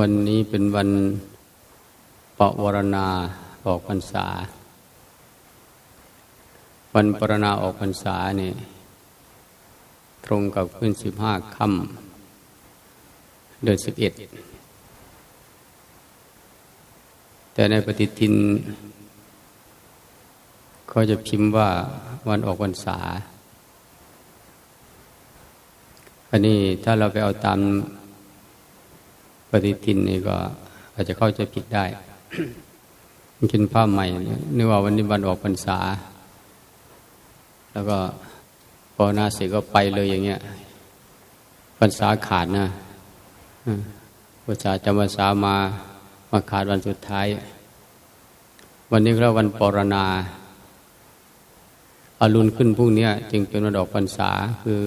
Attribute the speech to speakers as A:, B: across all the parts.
A: วันนี้เป็นวันปวารณาออกพรรษา วันปรณาออกพรรษาเนี่ยตรงกับขึ้นสิบห้าค่ำเดือนสิบเอ็ดแต่ในปฏิทินเขาจะพิมพ์ว่าวันออกพรรษาอันนี้ถ้าเราไปเอาตาม ฏิทินนี่ก็อาจจะเข้าใจผิดได้กินผ้าใหม่นึกว่าวันนี้วันออกพรรษา แล้วก็พอนาเสร็จก็ไปเลยอย่างเงี้ยพรรษาขาดนะพรรษาจำพรรษามามาขาดวันสุดท้าย วันนี้ก็วันปรณาอารุณขึ้นพรุ่งนี้จึงเป็นวันออกพรรษาคือ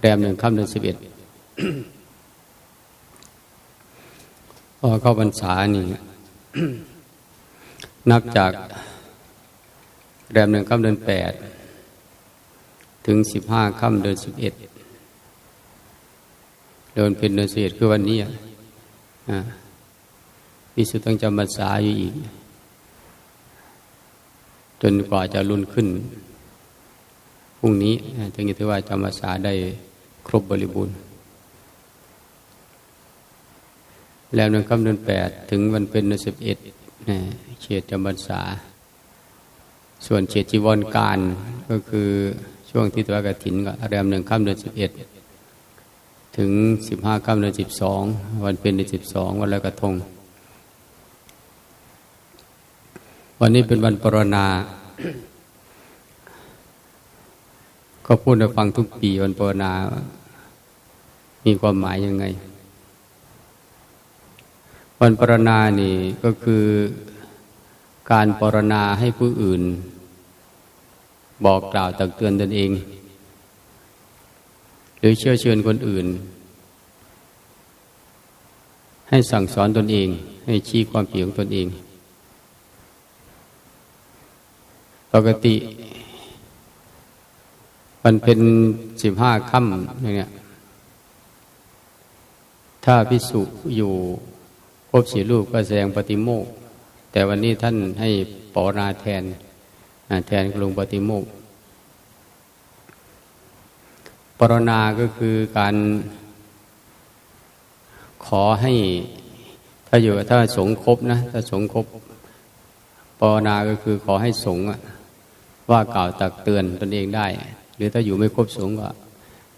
A: แรมหนึ่งค่ำเดือนสิบเอ็ด พอเข้าพรรษานี่นับจากแรมหนึ่งค่ำเดือนแปดถึงสิบห้าค่ำเดือนสิบเอ็ดเดือนเป็นเดือนสิบเอ็ดคือวันนี้อ่าพิสุต้องจำพรรษาอยู่อีก จนกว่าจะรุ่นขึ้นพรุ่งนี้ถึงจะถือว่าจำพรรษาได้ครบบริบูรณ์ แล้วเดือนค่ำเดือนแปดถึงวันเป็นเดือนสิบเอ็ดเฉดจำพรรษา ส่วนเฉดจีวรการก็คือช่วงที่ตัวกระถินก็แรมหนึ่งค่ำเดือนสิบเอ็ดถึงสิบห้าค่ำเดือนสิบสองวันเป็นเดือนสิบสองวันลอยกระทง วันนี้เป็นวันปรณา ก็พูดให้ฟังทุกปีวันปรณา มีความหมายยังไง วันปรณานี่ก็คือการปรณาให้ผู้อื่น บอกกล่าวตักเตือนตนเอง หรือเชื่อเชิญคนอื่น ให้สั่งสอนตนเอง ให้ชี้ความผิดของตนเอง ปกติ มันเป็นสิบห้าค่ำอย่างเนี้ยถ้าพิสุอยู่ พบสีรูปก็แสดงปฏิโมก แต่วันนี้ท่านให้ปอนาแทนแทนกรุงปฏิโมกปรณาก็คือการขอให้ถ้าอยู่ถ้าสงครบนะถ้าสงครบปรณาก็คือขอให้สงว่ากล่าวตักเตือนตนเองได้ หรือถ้าอยู่ไม่ครบสงก็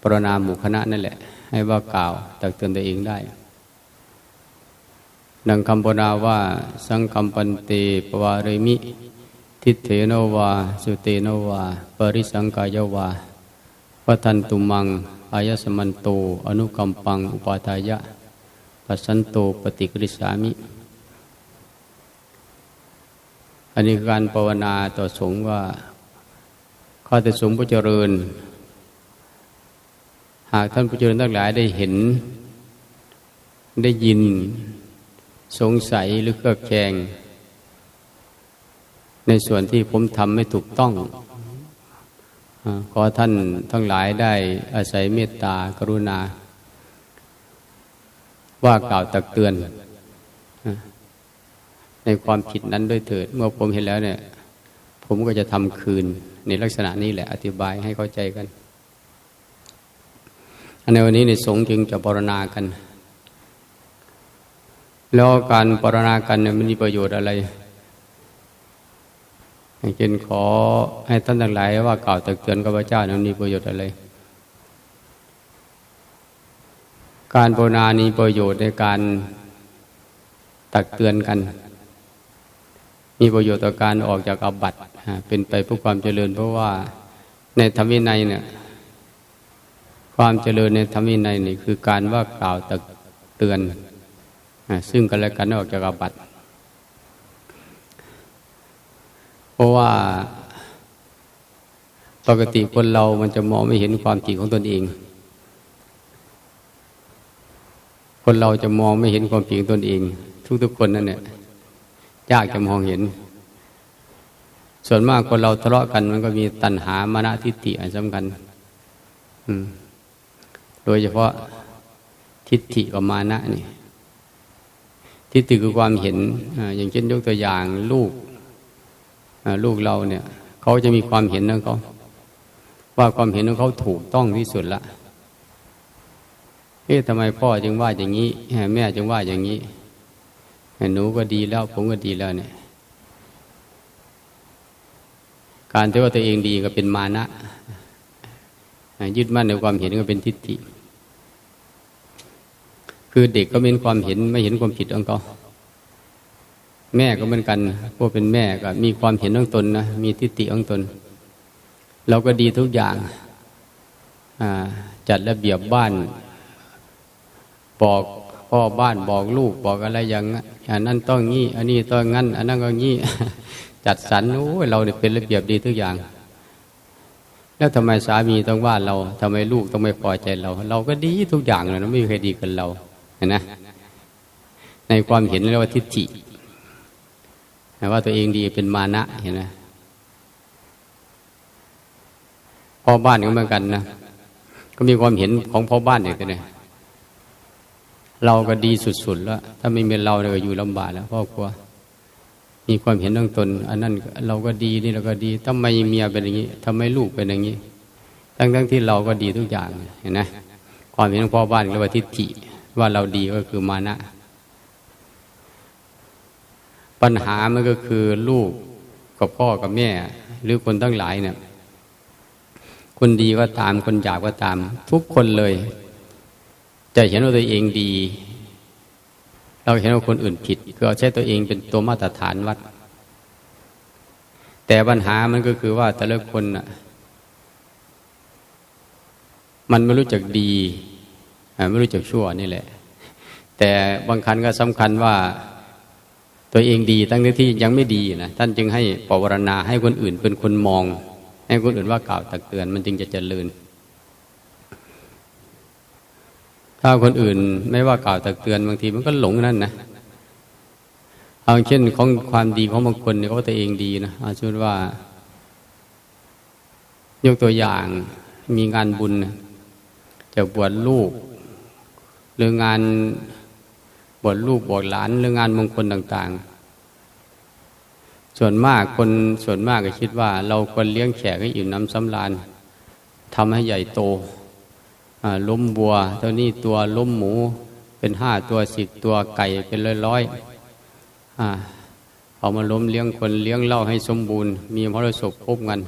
A: ปรณาหมู่คณะนั่นแหละ ให้ว่ากล่าวตักเตือนตัวเองได้ ดังคำปนาว่า สังคำปันเตปวารมิ ทิเถโนวา สุเตโนวา ปริสังกายวาวัทันตุมัง อายสมันโต อนุกัมปัง อุปาทายะปัสสันโตปฏิกริสามิ อันนี้คือการภาวนาต่อสงฆ์ว่า ข้าแต่สงฆ์ผู้เจริญ หากท่านผู้เจริญทั้งหลายได้เห็น ได้ยิน สงสัยหรือเครือบแคลงในส่วนที่ผมทำไม่ถูกต้องขอท่านทั้งหลายได้อาศัยเมตตากรุณา ว่ากล่าวตักเตือน ในความผิดนั้นด้วยเถิด เมื่อผมเห็นแล้วเนี่ย ผมก็จะทำคืนในลักษณะนี้แหละ อธิบายให้เข้าใจกันอันในวันนี้ในสงฆ์จึงจะบรณากัน แล้วการปรณากันเนี่ยมันมีประโยชน์อะไรอย่างเช่นขอให้ท่านทั้งหลายว่ากล่าวตักเตือนกับพระเจ้านั้นมีประโยชน์อะไร การปรณานี้ประโยชน์ในการตักเตือนกัน มีประโยชน์ต่อการออกจากอบัตเป็นไปเพื่อความเจริญ เพราะว่าในธรรมวินัยเนี่ยความเจริญในธรรมวินัยนี่คือการว่ากล่าวตักเตือน ซึ่งกันและกันออกจากอาบัติเพราะว่าปกติคนเรามันจะมองไม่เห็นความจริงของตนเอง คนเราจะมองไม่เห็นความจริงตนเอง ทุกๆคนนั่นเนี่ยยากจะมองเห็น ส่วนมากคนเราทะเลาะกันมันก็มีตัณหามานะทิฏฐิอันสำคัญโดยเฉพาะทิฏฐิกับมานะนี่ ทิฏฐิคือความเห็นอย่างเช่นยกตัวอย่างลูกลูกเราเนี่ย เขาจะมีความเห็นของเขาว่าความเห็นของเขาถูกต้องที่สุดละเอ๊ะทำไมพ่อจึงว่าอย่างนี้แม่จึงว่าอย่างนี้หนูก็ดีแล้วผมก็ดีแล้วเนี่ย การที่ว่าตัวเองดีก็เป็นมานะยึดมั่นในความเห็นก็เป็นทิฏฐิ คือเด็กก็มีความเห็นไม่เห็นความผิดของเขาแม่ก็เหมือนกัน พวกเป็นแม่ก็มีความเห็นของตนนะมีทิฏฐิของตน เราก็ดีทุกอย่างจัดระเบียบบ้าน บอกพ่อบ้านบอกลูกบอกอะไรอย่างอันนั้นต้องงี้ อันนี้ต้องงั้น อันนั้นก็งี้จัดสรรโอ้ยเราเนี่ยเป็นระเบียบดีทุกอย่าง แล้วทำไมสามีต้องว่าเราทำไมลูกต้องไม่พอใจเรา เราก็ดีทุกอย่างเลยนะไม่มีใครดีกันเรา นไหมในความเห็นเรียกว่าทิฏฐิว่าตัวเองดีเป็นมานะเห็นไหมพ่อบ้านก็เหมือนกันนะ ก็มีความเห็นของพ่อบ้านอย่างนี้เราก็ดีสุดๆแล้ว ถ้าไม่มีเราเราก็อยู่ลำบากแล้วพ่อครัว มีความเห็นตั้งตน อันนั้นเราก็ดีนี่เราก็ดีทำไมเมียเป็นอย่างนี้ทำไมลูกเป็นอย่างนี้ ทั้งๆที่เราก็ดีทุกอย่างเห็นไหมความเห็นของพ่อบ้านเรียกว่าทิฏฐิ ว่าเราดีก็คือมานะ ปัญหามันก็คือลูกกับพ่อกับแม่ หรือคนทั้งหลายเนี่ยคนดีก็ตามคนหยาบก็ตาม ทุกคนเลย จะเห็นว่าตัวเองดี เราเห็นว่าคนอื่นผิดก็ใช้ตัวเองเป็นตัวมาตรฐานวัด แต่ปัญหามันก็คือว่าแต่ละคนอะมันไม่รู้จักดี ไม่รู้จักชั่วนี่แหละ แต่บางครั้งก็สำคัญว่าตัวเองดีตั้งแต่ที่ยังไม่ดีนะท่านจึงให้ปวารณาให้คนอื่นเป็นคนมอง ให้คนอื่นว่ากล่าวตักเตือนมันจึงจะเจริญ ถ้าคนอื่นไม่ว่ากล่าวตักเตือนบางทีมันก็หลงนั่นนะเอาเช่นของความดีของบางคนเนี่ยเขาตัวเองดีนะอาชุดว่า ยกตัวอย่างมีงานบุญจะบวชลูก หรืองานบวชลูกบวชหลานหรืองานมงคลต่าง ๆ ส่วนมากคนส่วนมากก็คิดว่า เราควรเลี้ยงแขกให้อิ่มน้ำสำราญทำให้ใหญ่โตล้มบัวเท่านี้ตัวล้มหมูเป็นห้าตัวสิบตัวไก่เป็นร้อยร้อยเอามาล้มเลี้ยงคนเลี้ยงเล่าให้สมบูรณ์ มีมรสพพบกัน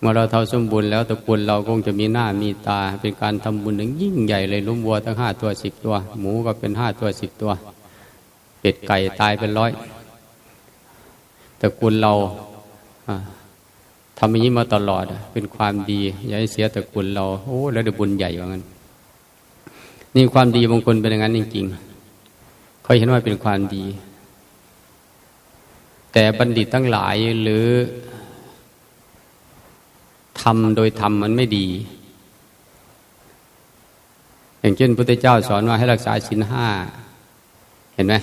A: เมื่อเราเท่าสมบูรณ์แล้วตระกูลเราคงจะมีหน้ามีตา เป็นการทำบุญอย่างยิ่งใหญ่เลยล้มวัวทั้งห้าตัวสิบตัว หมูก็เป็นห้าตัวสิบตัว เป็ดไก่ตายเป็นร้อยตระกูลเราทำอย่างนี้มาตลอด เป็นความดีอย่าให้เสียตระกูลเราโอ้แล้วได้บุญใหญ่ว่างั้น นี่ความดีบางคนเป็นอย่างนั้นจริงๆเขาเห็นว่าเป็นความดี แต่บัณฑิตทั้งหลายหรือ ทำโดยทำมันไม่ดี อย่างเช่นพระพุทธเจ้าสอนว่าให้รักษาสินห้า เห็นไหม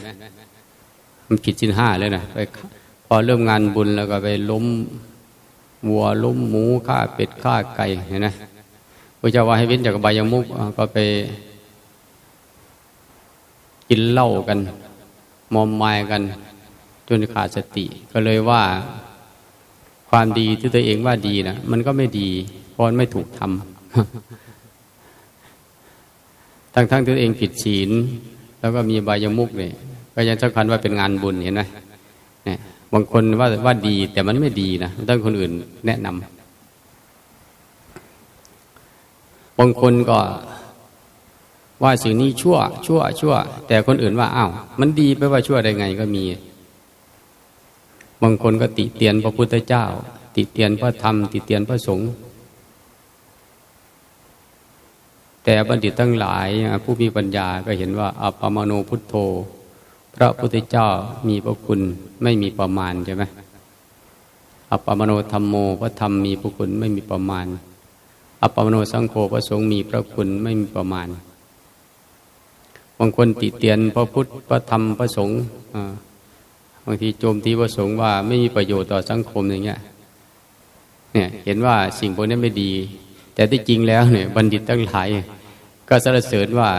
A: มันผิดสินห้าเลยนะไปพอเริ่มงานบุญแล้วก็ไปล้มวัวล้มหมูฆ่าเป็ดฆ่าไก่เห็นไหมพระเจ้าว่าให้เว้นจากใบยมุกก็ไป กินเหล้ากัน มอมมายกัน จนขาดสติ ก็เลยว่า ความดีที่ตัวเองว่าดีนะมันก็ไม่ดี เพราะไม่ถูกทำทั้งทั้งตัวเองผิดศีล แล้วก็มีใบยมุกเนี่ยก็ยังสำคัญว่าเป็นงานบุญเห็นไหมเนี่ยบางคนว่าว่าดีแต่มันไม่ดีนะต้องคนอื่นแนะนำบางคนก็ว่าสิ่งนี้ชั่ว ชั่ว ชั่ว แต่คนอื่นว่าอ้าวมันดีไปว่าชั่วได้ไงก็มี บางคนก็ติเตียนพระพุทธเจ้า ติเตียนพระธรรม ติเตียนพระสงฆ์แต่บัณฑิตทั้งหลายผู้มีปัญญาก็เห็นว่าอัปปมโนพุทโธ พระพุทธเจ้ามีพระคุณไม่มีประมาณใช่ไหมอัปปมโนธรรมโมพระธรรมมีพระคุณไม่มีประมาณ อัปปมโนสังโฆพระสงฆ์มีพระคุณไม่มีประมาณบางคนติเตียนพระพุทธพระธรรมพระสงฆ์ บางทีโจมตีพระสงฆ์ว่าไม่มีประโยชน์ต่อสังคมอย่างเงี้ยเนี่ยเห็นว่าสิ่งพวกนี้ไม่ดี แต่ที่จริงแล้วเนี่ยบัณฑิตทั้งหลาย ก็สรรเสริญว่า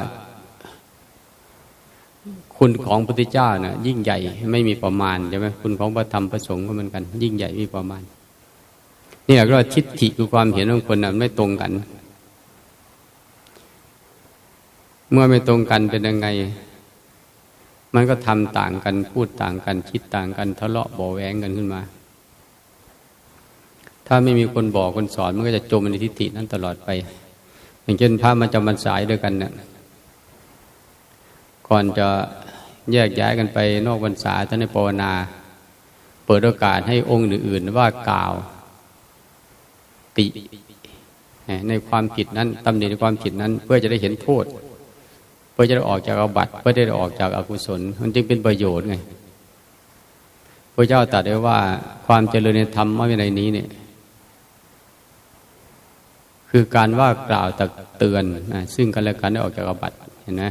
A: คุณของพระพุทธเจ้านะ่ะยิ่งใหญ่ไม่มีประมาณใช่ไหมคุณของพระธรรมพระสงฆ์ก็เหมือนกัน ยิ่งใหญ่มีประมาณนี่แหละก็ทิฏฐิคือความเห็นของคนนะไม่ตรงกัน เมื่อไม่ตรงกันเป็นยังไง มันก็ทำต่างกันพูดต่างกันคิดต่างกันทะเลาะบ่แวงกันขึ้นมา ถ้าไม่มีคนบอกคนสอนมันก็จะจมในทิฏฐินั้นตลอดไป อย่างเช่นพระมันจะมันสายด้วยกันเนี่ยก่อนจะแยกย้ายกันไปนอกพรรษาท่านในภาวนา เปิดโอกาสให้องค์อื่น ๆ ว่ากล่าว ติ ในความผิดนั้นตำหนิในความผิดนั้น เพื่อจะได้เห็นโทษ เพื่อจะได้ออกจากอาบัติเพื่อได้ออกจากอากุศล มันจึงเป็นประโยชน์ไงพระเจ้าตรัสไว้ว่าความเจริญในธรรมะในนี้เนี่ยคือการว่ากล่าวตักเตือนนะซึ่งกันและกันได้ออกจากอาบัติเห็นไหม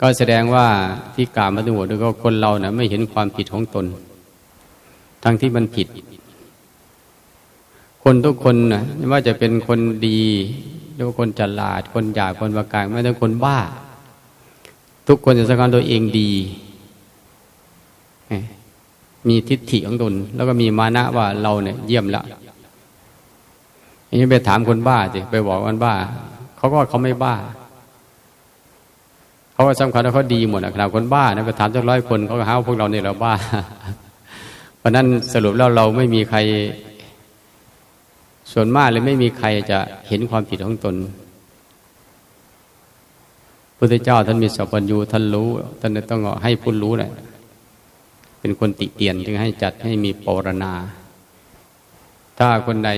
A: ก็แสดงว่าที่กล่าวมาทั้งหมดก็คนเรานะไม่เห็นความผิดของตน ทั้งที่มันผิด คนทุกคนนะไม่ว่าจะเป็นคนดีหรือคนฉลาด คนหยาบคนประกางไม่ต้องคนบ้า ทุกคนจะสังการตัวเองดี มีทิฏฐิของตนแล้วก็มีมานะว่าเราเนี่ยเยี่ยมละอันนี้ไปถามคนบ้าสิไปบอกคนบ้า เขาก็เขาไม่บ้า เขาก็สำคัญว่าเขาดีหมดนะขนาดคนบ้านะไปถามจักร้อยคนเขาก็หาพวกเราเนี่ยเราบ้า เพราะนั้นสรุปแล้วเราไม่มีใคร ส่วนมากเลยไม่มีใครจะเห็นความผิดของตน พุทธเจ้าท่านมีสัพพัญญูท่านรู้ท่านต้องให้ผู้รู้แหละเป็นคนติเตียนจึงให้จัดให้มีปรณา ถ้าคนไหน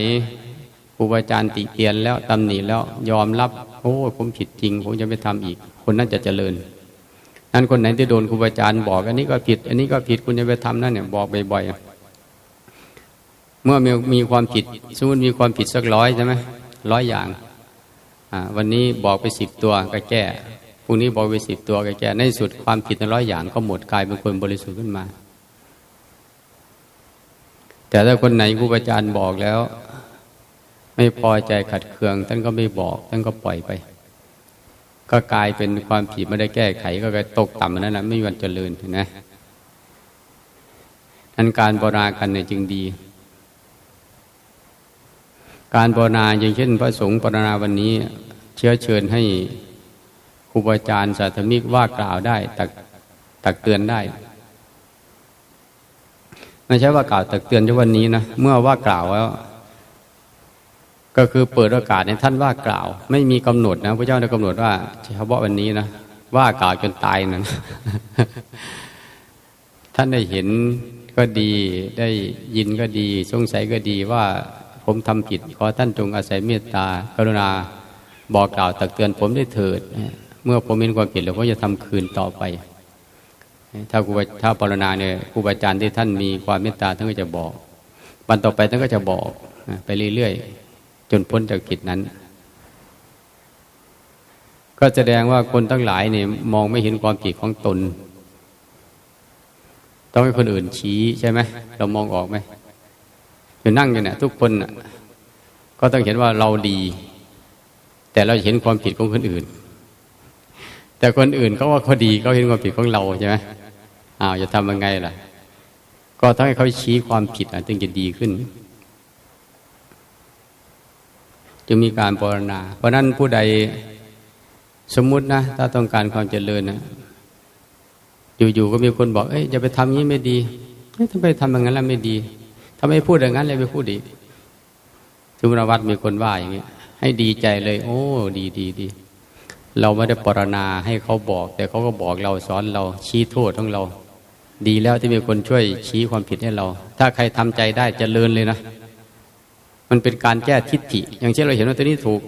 A: ครูบาอาจารย์ติเตียนแล้วตำหนิแล้วยอมรับโอ้ผมผิดจริงผมจะไม่ทำอีก คนนั้นจะเจริญนั้นคนไหนที่โดนครูบาอาจารย์บอก อันนี้ก็ผิด อันนี้ก็ผิดคุณจะไปทำนั่นเนี่ยบอกบ่อยๆเมื่อมีมีความผิดสมมติมีความผิดสักร้อยใช่ไหมร้อยอย่างอ่าวันนี้บอกไปสิบตัวก็แก้ พรุ่งนี้บอกไปสิบตัวก็แก้ในสุดความผิดในร้อยอย่างก็หมดกลายเป็นคนบริสุทธิ์ขึ้นมา แต่ถ้าคนไหนครูบาอาจารย์บอกแล้ว ไม่พอใจขัดเคือง ท่านก็ไม่บอก ท่านก็ปล่อยไป ก็กลายเป็นความผิดไม่ได้แก้ไข ก็กลายตกต่ำนั่นแหละไม่มีวันเจริญนะนั้นการบรากันเนี่ยจึงดี การบรณาอย่างเช่นพระสงฆ์บรณาวันนี้ เชื้อเชิญให้ รูบาอาจารย์สาธมิกว่ากล่าวได้ ตักตักเตือนได้ไม่ใช่ว่ากล่าวตักเตือนเฉพาะวันนี้นะเมื่อว่ากล่าวแล้วก็คือเปิดโอกาสในท่านว่ากล่าว ไม่มีกำหนดนะพระเจ้าได้กำหนดว่าเฉพาะวันนี้นะว่ากล่าวจนตายนั้น ท่านได้เห็นก็ดีได้ยินก็ดี สงสัยก็ดีว่าผมทำผิดขอท่านจงอาศัยเมตตากรุณาบอกกล่าวตักเตือนผมได้เถิด เมื่อผมมีความผิดแล้วก็จะทำคืนต่อไป ถ้าครูถ้าปรณาเนี่ยครูบาอาจารย์ที่ท่านมีความเมตตาท่านก็จะบอกวันต่อไปท่านก็จะบอกไปเรื่อยๆจนพ้นจากกิจนั้น ก็แสดงว่าคนทั้งหลายเนี่ยมองไม่เห็นความผิดของตน ต้องให้คนอื่นชี้ใช่ไหมเรามองออกไหมอยู่นั่งอยู่เนี่ยทุกคนก็ต้องเห็นว่าเราดี แต่เราเห็นความผิดของคนอื่น แต่คนอื่นเขาว่าเขาดีเขาเห็นความผิดของเราใช่ไหมอ้าวจะทำยังไงล่ะ ก็ต้องให้เขาชี้ความผิดอะจึงจะดีขึ้น จึงมีการปรณา เพราะนั้นผู้ใดสมมุตินะ ถ้าต้องการความเจริญนะอยู่ๆก็มีคนบอก เอ้ยจะไปทำงี้ไม่ดีทำไมทำอย่างนั้นแล้วไม่ดีทำไมพูดอย่างนั้นเลยไปพูดอีกสุมรวัตมีคนว่าอย่างเงี้ยให้ดีใจเลย โอ้ ดีดีดี เราไม่ได้ปรณาให้เขาบอก แต่เขาก็บอกเราสอนเราชี้โทษของเรา ดีแล้วที่มีคนช่วยชี้ความผิดให้เรา ถ้าใครทำใจได้จเจริญเลยนะ มันเป็นการแก้ทิฏฐิ อย่างเช่นเราเห็นว่าตัวนี้ถูก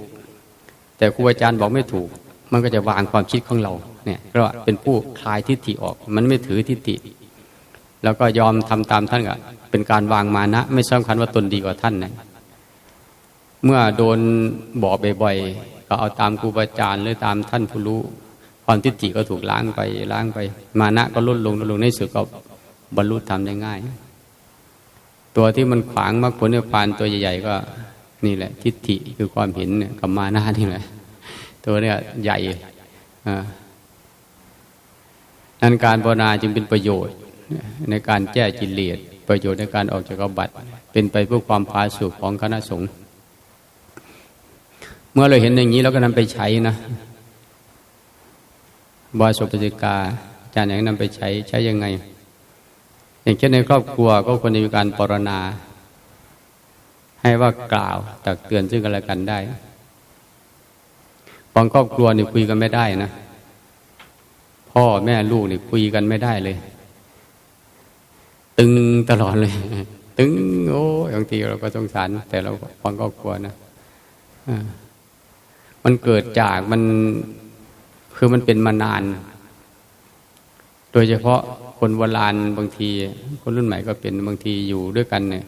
A: แต่ครูอาจารย์บอกไม่ถูก มันก็จะวางความคิดของเราเนี่ยก็เป็นผู้คลายทิฏฐิออก มันไม่ถือทิฏฐิ แล้วก็ยอมทำตามท่านก็เป็นการวางมานะ ไม่สำคัญว่าตนดีกว่าท่านนะเมื่อโดนบอกบ่อยๆ ก็เอาตามครูอาจารย์หรือตามท่านผู้รู้ความทิฏฐิก็ถูกล้างไปล้างไป มานะก็ลดลงลดลงในสุดก็บรรลุธรรมได้ง่าย ตัวที่มันขวางมรรคผลนิพพานตัวใหญ่ ๆ ก็นี่แหละ ทิฏฐิคือความเห็นเนี่ยกับมานานี่แหละ ตัวเนี้ยใหญ่นั้นการภาวนาจึงเป็นประโยชน์ ในการแก้กิเลสประโยชน์ในการออกจากบัตเป็นไปเพื่อความพาสุขของคณะสงฆ์ มื่อเราเห็นอย่างนี้เราก็นำไปใช้นะบาสุปฏิกาอาจารย์อยางนำไปใช้ใช้ยังไง อย่างเช่นในครอบครัวก็ควรจะมีการปรณาให้ว่ากล่าวตักเตือนซึ่งกันและกันได้บางครอบครัวนี่คุยกันไม่ได้นะ พ่อแม่ลูกนี่คุยกันไม่ได้เลย ตึงตลอดเลย ตึงโอ้บางทีเราก็สงสารแต่เราฟังครอบครัวนะอ่า มันเกิดจากมันคือมันเป็นมานาน โดยเฉพาะคนโบราณบางที คนรุ่นใหม่ก็เป็นบางทีอยู่ด้วยกันเนี่ย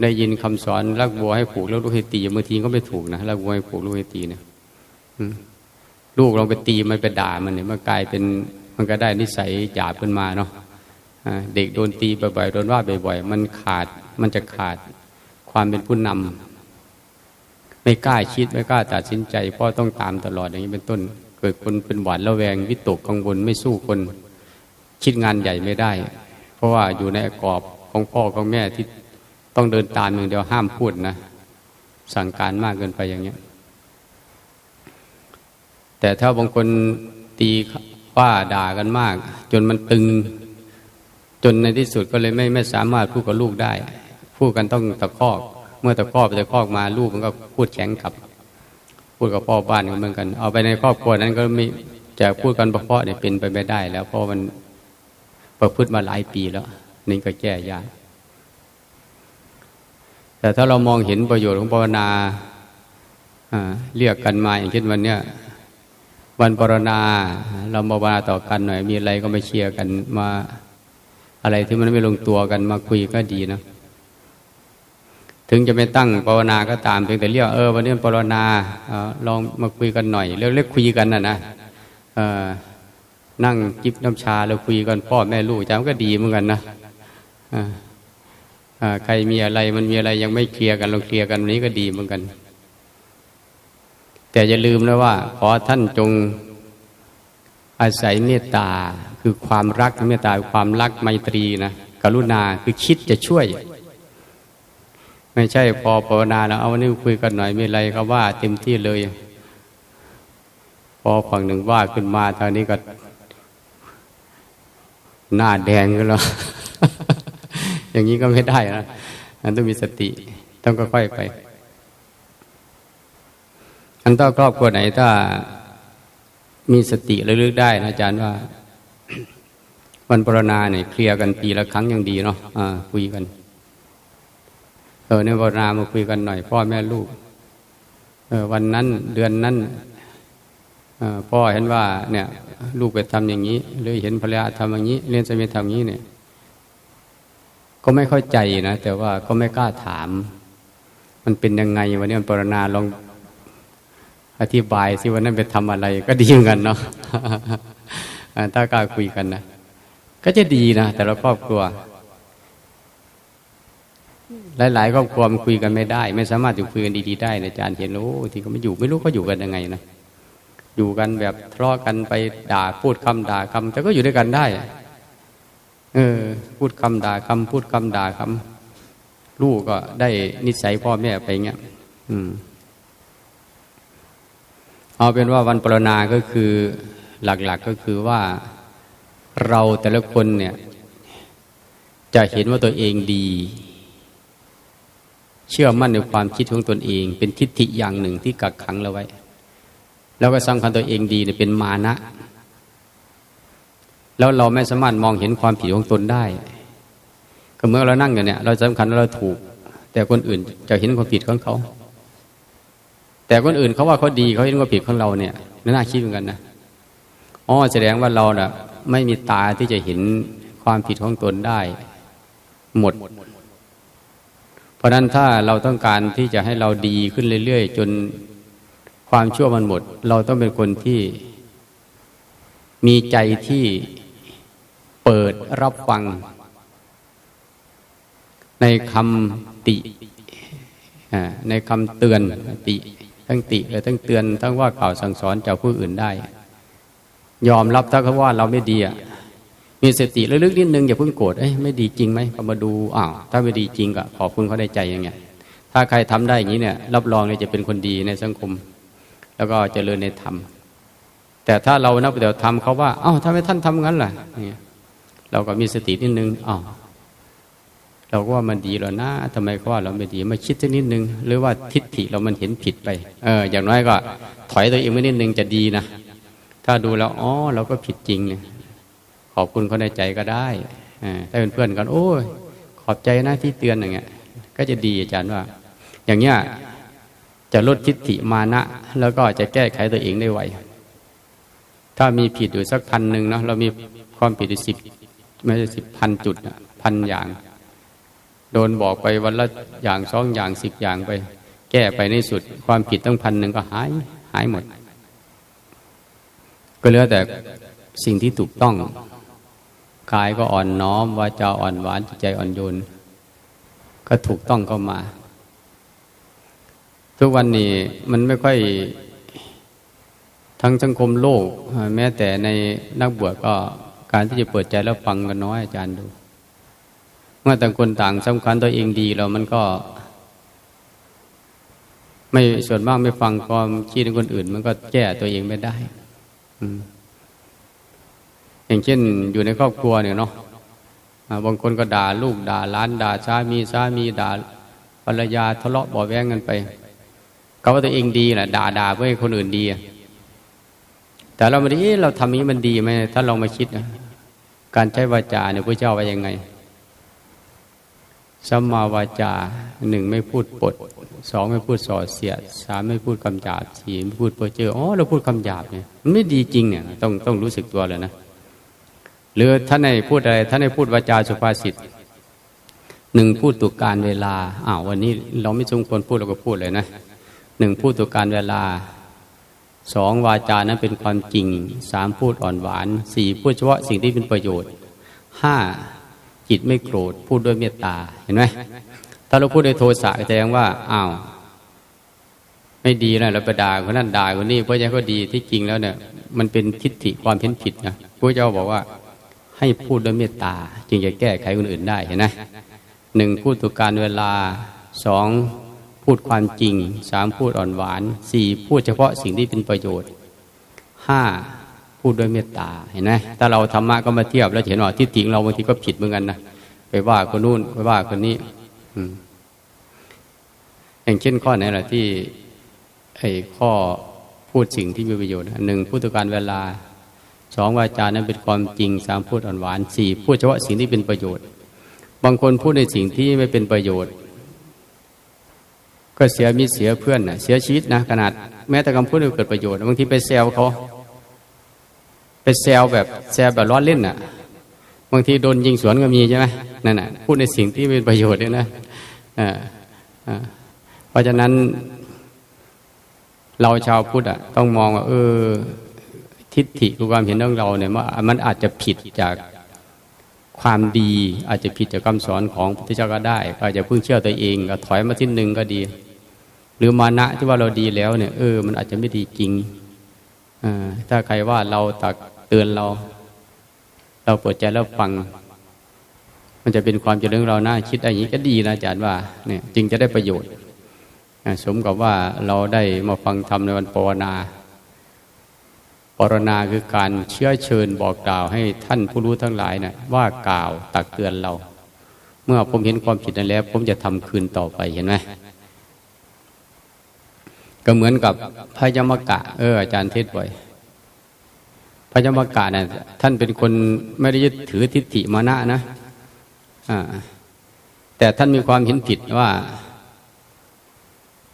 A: ได้ยินคำสอนรักบัวให้ผูกแล้วลูกให้ตีบางทีก็ไม่ถูกนะรักบัวให้ผูกลูกให้ตีเนี่ยลูกเราไปตีมันไปด่ามันเนี่ยมันกลายเป็นมันก็ได้นิสัยหยาบขึ้นมาเนาะเด็กโดนตีบ่อยๆโดนว่าบ่อยๆมันขาดมันจะขาดความเป็นผู้นำ ไม่กล้าคิดไม่กล้าตัดสินใจพ่อต้องตามตลอดอย่างนี้เป็นต้น เกิดคนเป็นหวานระแวงวิตกกังวลไม่สู้คน คิดงานใหญ่ไม่ได้ เพราะว่าอยู่ในกรอบของพ่อของแม่ที่ต้องเดินตามอย่างเดียวห้ามพูดนะสั่งการมากเกินไปอย่างเงี้ย แต่ถ้าบางคนตีว่าด่ากันมาก จนมันตึง จนในที่สุดก็เลยไม่ไม่สามารถพูดกับลูกได้ พูดกันต้องตะคอก เมื่อตะคอกไปตะคอกมาลูกมันก็พูดแข็งกับ พูดกับพ่อบ้านกันเหมือนกัน เอาไปในครอบครัวนั้นก็ไม่จะพูดกันเพราะเนี่ยเป็นไปไม่ได้ แล้วเพราะมันประพฤติมาหลายปีแล้วนี่ก็แก้ยากแต่ถ้าเรามองเห็นประโยชน์ของภาวนาเรียกกันมาอย่างเช่นวันเนี้ยวันปรณาเรามาภาวนาต่อกันหน่อย มีอะไรก็มาเชียร์กันมา อะไรที่มันไม่ลงตัวกันมาคุยก็ดีนะ ถึงจะไม่ตั้งภาวนาก็ตามเพียงแต่เรียกเออวันนี้ภาวนาลองมาคุยกันหน่อยเล็กคุยกันนะนะนั่งจิบน้ำชาแล้วคุยกันพ่อแม่ลูกจ้าก็ดีเหมือนกันนะใครมีอะไรมันมีอะไรยังไม่เคลียร์กันเราเคลียร์กันวันนี้ก็ดีเหมือนกัน แต่อย่าลืมนะว่า ขอท่านจงอาศัยเมตตาคือความรักเมตตาความรักไมตรีนะกรุณาคือคิดจะช่วย ไม่ใช่พอภาวนาแล้วเอาวันนี้คุยกันหน่อยไม่ไรก็ว่าเต็มที่เลย พอฝั่งหนึ่งว่าขึ้นมาทางนี้ก็ หน้าแดงกันแล้ว อย่างนี้ก็ไม่ได้นะมันต้องมีสติ ต้องค่อยๆไป อันต้อครอบครัวไหนถ้ามีสติระลึกได้นะอาจารย์ว่าวันปรณาเนี่ยเคลียร์กันปีละครั้งยังดีเนาะะคุยกัน ออในวนามาคุยกันหน่อย พ่อแม่ลูกเออวันนั้นเดือนนั้นพ่อเห็นว่าเนี่ย ลูกไปทำอย่างนี้ หรือเห็นภรรยาทำอย่างนี้เรียนสมีทำอย่างนี้เนี่ย ก็ไม่เข้าใจนะแต่ว่าก็ไม่กล้าถาม มันเป็นยังไงวันนี้มันปรณาลองอธิบายสิวันนั้นไปทำอะไร ก็ดีเหมือนกันเนาะถ้ากล้าคุยกันนะก็จะดีนะแต่ละครอบครัว หลาย ๆ ครอบครัวมันคุยกันไม่ได้ ไม่สามารถจะคุยกันดีๆได้นะอาจารย์เห็นโอ้ที่เขาไม่อยู่ไม่รู้เขาอยู่กันยังไงนะอยู่กันแบบทะเลาะกันไปด่าพูดคำด่าคำแต่ก็อยู่ด้วยกันได้ เออ พูดคำด่าคำพูดคำด่าคำลูกก็ได้นิสัยพ่อแม่ไปเงี้ยอืม เอาเป็นว่าวันปรณาก็คือหลักๆกก็คือว่าเราแต่ละคนเนี่ย จะเห็นว่าตัวเองดี เชื่อมั่นในความคิดของตนเอง เป็นทิฏฐิอย่างหนึ่งที่กักขังเราไว้ แล้วก็สำคัญตัวเองดีเนี่ยเป็นมานะ แล้วเราไม่สามารถมองเห็นความผิดของตนได้ก็เมื่อเรานั่งอยู่เนี่ย เราสำคัญว่าเราถูก แต่คนอื่นจะเห็นความผิดของเขา แต่คนอื่นเขาว่าเขาดีเขาเห็นความผิดของเราเนี่ยน่าคิดเหมือนกันนะอ๋อแสดงว่าเราเน่ะไม่มีตาที่จะเห็นความผิดของตนได้ หมด ราะนั้นถ้าเราต้องการที่จะให้เราดีขึ้นเรื่อยๆ จนความชั่วมันหมด เราต้องเป็นคนที่มีใจที่เปิดรับฟัง ในคำติในคำเตือนติ ทั้งติและทั้งเตือน ทั้งว่ากล่าวสั่งสอนจากผู้อื่นได้ ยอมรับถ้าเขาว่าเราไม่ดีอะ มีสติลึกๆนิดนึงอย่าเพิ่งโกรธเอ้ยไม่ดีจริงไหมก็มาดูอ้าวถ้าไม่ดีจริงก็ขอบคุณเขาได้ใจอย่างเงี้ยถ้าใครทำได้อย่างนี้เนี่ย รับรองเลยจะเป็นคนดีในสังคม แล้วก็เจริญในธรรมแต่ถ้าเรานับเดี๋ยวทำเขาว่าอ้าวทำไมท่านทำงั้นล่ะเนี่ยเราก็มีสตินิดนึงอ้าวเราก็ว่ามันดีแล้วนะทำไมเขาว่าเราไม่ดีมาคิดสักนิดนึง หรือว่าทิฏฐิเรามันเห็นผิดไป เออ อย่างน้อยก็ ถอยตัวเองไว้นิดนึงจะดีนะถ้าดูแล้วอ๋อเราก็ผิดจริงเนี่ย ขอบคุณเขาในใจก็ได้ถ้าเป็นเพื่อนกัน โอ้ยขอบใจนะที่เตือนอย่างเงี้ย ก็จะดีอาจารย์ว่า อย่างเงี้ยจะลดทิฏฐิมานะ แล้วก็จะแก้ไขตัวเองได้ไวถ้ามีผิดอยู่สักพันหนึ่งเนาะเรามีความผิดอยู่สิบไม่ใช่สิบพันจุดพันอย่าง โดนบอกไปวันละอย่างสองอย่างสิบอย่างไป แก้ไปในสุด ความผิดตั้งพันหนึ่งก็หายหายหมด ก็เหลือแต่สิ่งที่ถูกต้อง กายก็อ่อนน้อมวาจาอ่อนหวานจิตใจอ่อนโยนก็ถูกต้องเข้ามา ทุกวันนี้มันไม่ค่อยทั้งสังคมโลก แม้แต่ในนักบวชก็การที่จะเปิดใจแล้วฟังกันน้อยอาจารย์ดู เมื่อต่างคนต่างสำคัญตัวเองดีแล้วมันก็ ไม่ส่วนมากไม่ฟังความคิดของคนอื่น มันก็แก้ตัวเองไม่ได้ อืม อย่างเช่นอยู่ในครอบครัวเนี่ยเนาะบางคนก็ด่าลูกด่าล้านด่าสามีสามีด่าภรรยาทะเลาะบ่อแว้งกันไปก็ว่าตัวเองดีแหละด่าด่าเพื่อให้คนอื่นดี แต่เราไม่ได้เราทำนี้มันดีไหมถ้าลองมาคิดนะการใช้วาจาเนี่ยพระเจ้าว่ายังไงสัมมาวาจาหนึ่งไม่พูดปดสองไม่พูดส่อเสียดสามไม่พูดคำหยาบสี่ไม่พูดเพ้อเจ้ออ๋อเราพูดคำหยาบเนี่ยมันไม่ดีจริงเนี่ย ต้องต้องรู้สึกตัวเลยนะ หรือท่านในพูดอะไรท่านในพูดวาจาสุภาษิตหนึ่งพูดตุกการเวลาอ้าววันนี้เราไม่สมควรพูดเราก็พูดเลยนะหนึ่งพูดตุกการเวลาสองวาจานั้นเป็นความจริงสามพูดอ่อนหวานสี่พูดเฉพาะสิ่งที่เป็นประโยชน์ห้าจิตไม่โกรธ พูดด้วยเมตตาเห็นไหมถ้าเราพูดด้วยโทสะแสดงว่าอ้าวไม่ดีนะเราไปด่าคนนั้นด่าคนนี้เพราะยังก็ดีที่จริงแล้วเนี่ย มันเป็นทิฏฐิความเห็นผิดนะพระเจ้าบอกว่า ให้พูดด้วยเมตตา จึงจะแก้ไขคนอื่นได้เห็นไหมหนึ่งพูดตุการเวลาสองพูดความจริงสามพูดอ่อนหวานสี่พูดเฉพาะสิ่งที่เป็นประโยชน์ห้าพูดด้วยเมตตาเห็นไหมถ้าเราธรรมะก็มาเทียบแล้วเห็นว่าที่จริงเราบางทีก็ผิดเหมือนกันนะไปว่าคนนู้นไปว่าคนนี้ อืมอย่างเช่นข้อไหนล่ะที่ไอ้ข้อพูดสิ่งที่มีประโยชน์หนึ่งพูดตุการเวลา สองวาจานั้นเป็นความจริงสามพูดอ่อนหวานสี่พูดเฉพาะสิ่งที่เป็นประโยชน์ บางคนพูดในสิ่งที่ไม่เป็นประโยชน์ ก็เสียมิเสียเพื่อนนะเสียชีวิตนะขนาด แม้แต่คำพูดที่เกิดประโยชน์บางทีไปแซวเขาไปแซวแบบแซวแบบล้อเล่นน่ะ บางทีโดนยิงสวนก็มีใช่ไหมนั่นน่ะพูดในสิ่งที่เป็นประโยชน์เนี่ยนะเพราะฉะนั้น เราชาวพุทธอะ ต้องมองว่าเออ ทิฏฐิคือความเห็นของเราเนี่ยมันอาจจะผิดจากความดีอาจจะผิดจากคำสอนของพระพุทธเจ้าก็ได้ก็อาจจะพึ่งเชื่อตัวเองก็ถอยมาที่หนึ่งก็ดี หรือมานะที่ว่าเราดีแล้วเนี่ยเออมันอาจจะไม่ดีจริงอถ้าใครว่าเราตักเตือนเรา เราเปิดใจแล้วฟัง มันจะเป็นความเจริญเราหนะคิดอย่างนี้ก็ดีนะอาจารย์ว่าเนี่ยจึงจะได้ประโยชน์สมกับว่าเราได้มาฟังธรรมในวันปวนา รณาคือการเชื้อเชิญบอกกล่าวให้ท่านผู้รู้ทั้งหลายนะ่ะว่ากล่าวตักเตือนเรา เมื่อผมเห็นความผิดนั้นแล้ว ผมจะทำคืนต่อไปเห็นไหมก็เหมือนกับพระยมกะ เอออาจารย์เทศบ่อยพยมกะนะ่ะท่านเป็นคนไม่ได้ยึดถือทิฏฐิมานะนะอ่าแต่ท่านมีความเห็นผิดว่า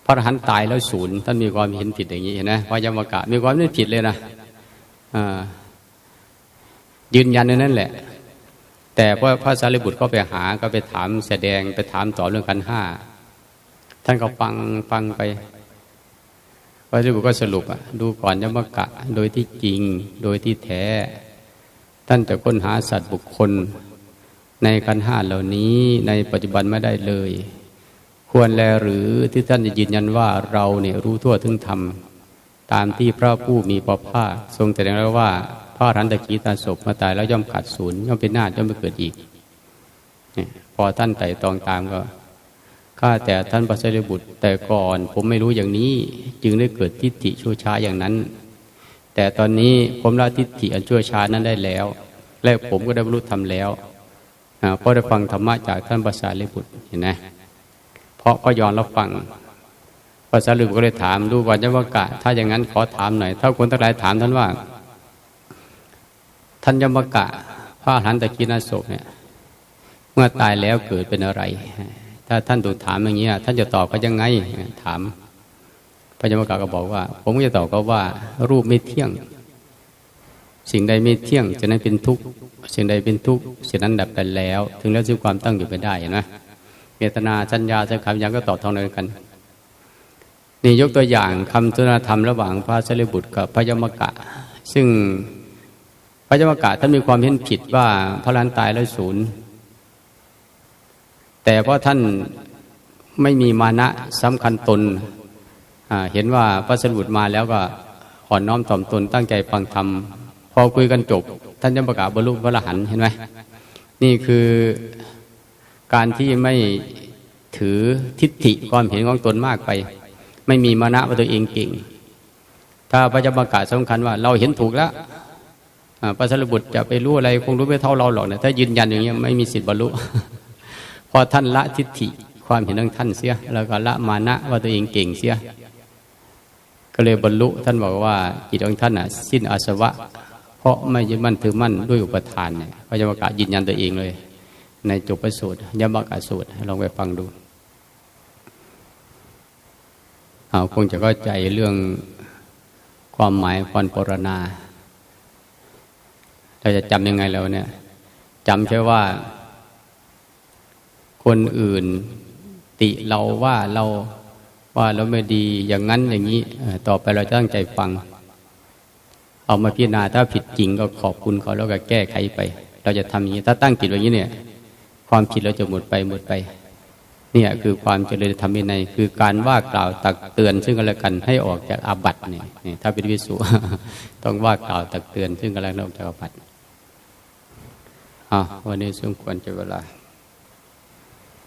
A: พระอรหันต์ตายแล้วศูนย์ท่านมีความเห็นผิดอย่างนี้เห็นไหมพระยมกะ มีความเห็นผิดเลยนะ ยืนยันในนั้นแหละ แต่พระพระสารีบุตรก็ไปหาก็ไปถามแสดงไปถามต่อเรื่องกันห้าท่านก็ฟังฟังไปพระสารีบุตรก็สรุปอะดูก่อนยมกะ โดยที่จริงโดยที่แท้ ท่านแต่ค้นหาสัตว์บุคคล ในกันห้าเหล่านี้ในปัจจุบันไม่ได้เลย ควรแลหรือที่ท่านจะยืนยันว่าเราเนี่ยรู้ทั่วถึงธรรม ตามที่พระผู้มีพระภาคทรงแสดงแล้วว่าพระอรหันตะกีตาศพมาตายแล้วย่อมขาดศูนย์ย่อมเป็นนาฏย่อมไม่เกิดอีกพอท่านไต่ตองตามก็ข้าแต่ท่านพระสารีบุตร แต่ก่อนผมไม่รู้อย่างนี้จึงได้เกิดทิฏฐิชั่วช้าอย่างนั้น แต่ตอนนี้ผมละทิฏฐิอันชั่วช้านั้นได้แล้ว และผมก็ได้บรรลุธรรมแล้วเพราะได้ฟังธรรมะจากท่านภาษาลิบุตรเห็นไหมเพราะก็ยอนรับฟัง ภาษาลิบุตรก็เลยถามดูก่อนจวกะ ถ้าอย่างนั้นขอถามหน่อย ถ้าคนทั้งหลายถามท่านว่าท่านยมกะพระหันตะกินาศพเนี่ย เมื่อตายแล้วเกิดเป็นอะไร ถ้าท่านถูกถามอย่างนี้ท่านจะตอบก็ยังไง ถาม พระยมกะก็บอกว่า ผมก็จะตอบก็ว่า รูปไม่เที่ยง สิ่งใดไม่เที่ยงจะนั้นเป็นทุกข์สิ่งใดเป็นทุกข์สิ่งนั้นดับไปแล้ว ถึงแล้วซึ่งความตั้งอยู่ไม่ได้เห็นไหมเมตนาสัญญาสังขารยังก็ตอบทองเดียวกัน นี่ยกตัวอย่างคำสุนธรรมระหว่างพระสรีบุตรกับพระยมกะ ซึ่งพระยมกะท่านมีความเห็นผิดว่าพระลานตายแล้วศูนย์แต่เพราะท่านไม่มีมานะสำคัญตนเห็นว่าพระสรีบุตรมาแล้วก็อ่อนน้อมถ่อมตนตั้งใจฟังธรรมพอคุยกันจบ ท่านยมกะบรรลุพระรหันต์เห็นไหมนี่คือการที่ไม่ถือทิฏฐิความเห็นของตนมากไป ไม่มีมานะว่าตัวเองเก่ง ถ้าพระจะประกาศสำคัญว่า เราเห็นถูกแล้วพระสารบุตรจะไปรู้อะไรคงรู้ไม่เท่าเราหรอกนะถ้ายืนยันอย่างนี้ไม่มีสิทธิ์บรรลุพอท่านละทิฏฐิความเห็นของท่านเสีย แล้วก็ละมานะว่าตัวเองเก่งเสีย ก็เลยบรรลุท่านบอกว่าจิตของท่านอะ สิ้นอาสวะ เพราะไม่ยึดมั่นถือมั่นด้วยอุปทานเนี่ยพระจะประกาศยืนยันตัวเองเลย ในจบประสูตรยมกาสูตรลองไปฟังดูเอา คงจะเข้าใจเรื่องความหมายพรปรณาเราจะจำยังไงแล้วเนี่ยจำแค่ว่า คนอื่นติเราว่าเราว่าเราไม่ดีอย่างนั้นอย่างนี้ ต่อไปเราจะตั้งใจฟัง เอามาพิจารณาถ้าผิดจริงก็ขอบคุณเขาแล้วก็แก้ไขไป เราจะทำอย่างนี้ ถ้าตั้งจิตอย่างนี้เนี่ย ความผิดเราจะหมดไปหมดไป เนี่ยคือความเจริญธรรมในคือการว่ากล่าวตักเตือน ซึ่งกันและกันให้ออกจากอาบัติเนี่ยถ้าเป็นวิสุต้องว่ากล่าวตักเตือน ซึ่งกันและกันออกจากอาบัติอะวันนี้สมควรจะเวลา